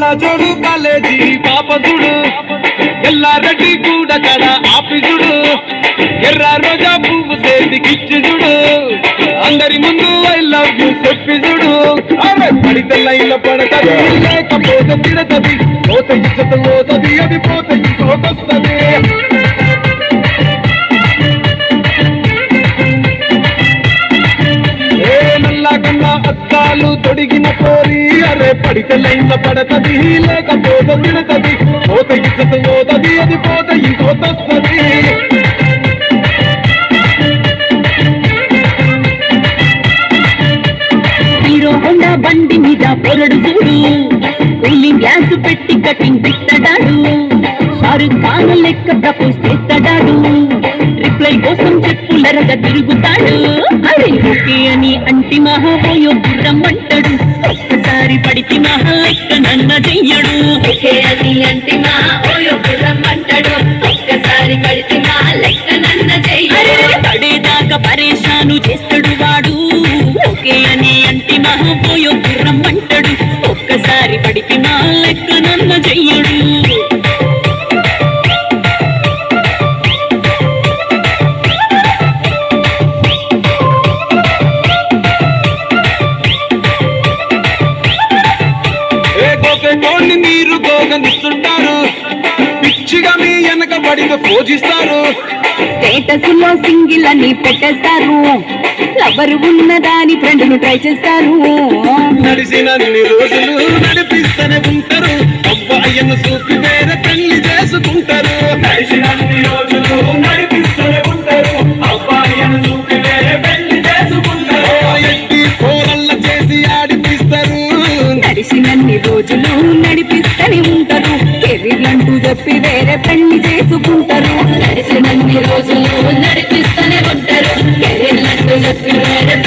కళ్ళ జోడు కాలేజీ పాప చూడు ఎల్లారెడ్డి కూడా కడ ఆఫీసుడు ఎర్ర రోజా పువ్వు చేతికిచ్చి చూడు అందరి ముందు ఐ లవ్ యూ చెప్పి చూడు అరే పడితే లైన్ల పడతది లేకపోతే తిడతది. పోత ఇచ్చత పోతది అది పోత ఇంకోటొస్తుంది ఏ నల్లా కన్నా అద్దాలు తొడిగిన పోరీ పడితే లైన్ల పడతది లేకపోతే తిడతది పోత ఇచ్చత పోతది అది పోత ఇంకోటొస్తది హీరో హోండా బండి మీద పొరడు చూడు. కూలింగ్ గ్యాస్ పెట్టి కటింగ్ ఇస్తాడాడు షారుఖ్ ఖాన్ లెక్క ప్రపోజ్ చేస్తాడాడు రిప్లై కోసం చెప్పి చెప్పులరగా తిరుగుతాడు. అరే అని అంటి మహాపోయో గుర్రం అంటాడు ఒక్కసారి పడితి మహా లెక్క నన్న చెయ్యడు. అని అంటి మహాపోయో గుర్రం అంటాడు ఒక్కసారి పడితి మహా లెక్క నన్న చెయ్యడు. పడేదాకా పరేషాను చేస్తాడు వాడు. ఓకే అని అంటి మహాపోయో గుర్రం అంటాడు ఒక్కసారి పడితి మా లెక్క నన్న చెయ్యడు. గోకెటోన్ని మీరు గోగనిస్తుంటారు. పిచ్చిగా మీ వెనక పడిన పూజిస్తారు స్టేటస్లో సింగిల్ అని పెట్టేస్తారు. లవర్ ఉన్నదాని ఫ్రెండ్ను ట్రై చేస్తారు. నడిచినన్ని రోజులు నడిపిస్తూనే ఉంటారు. అబ్బాయిను చూపి వేరే పెళ్ళి చేసుకుంటారు. నడిచినన్ని నడిపినన్ని రోజులు నడిపిస్తని ఉంటారు. కెరీర్లంటూ చెప్పి వేరే పెళ్ళి చేసుకుంటారు. నడిపినన్ని నడిపిస్తూనే ఉంటారు. చెప్పి వేరే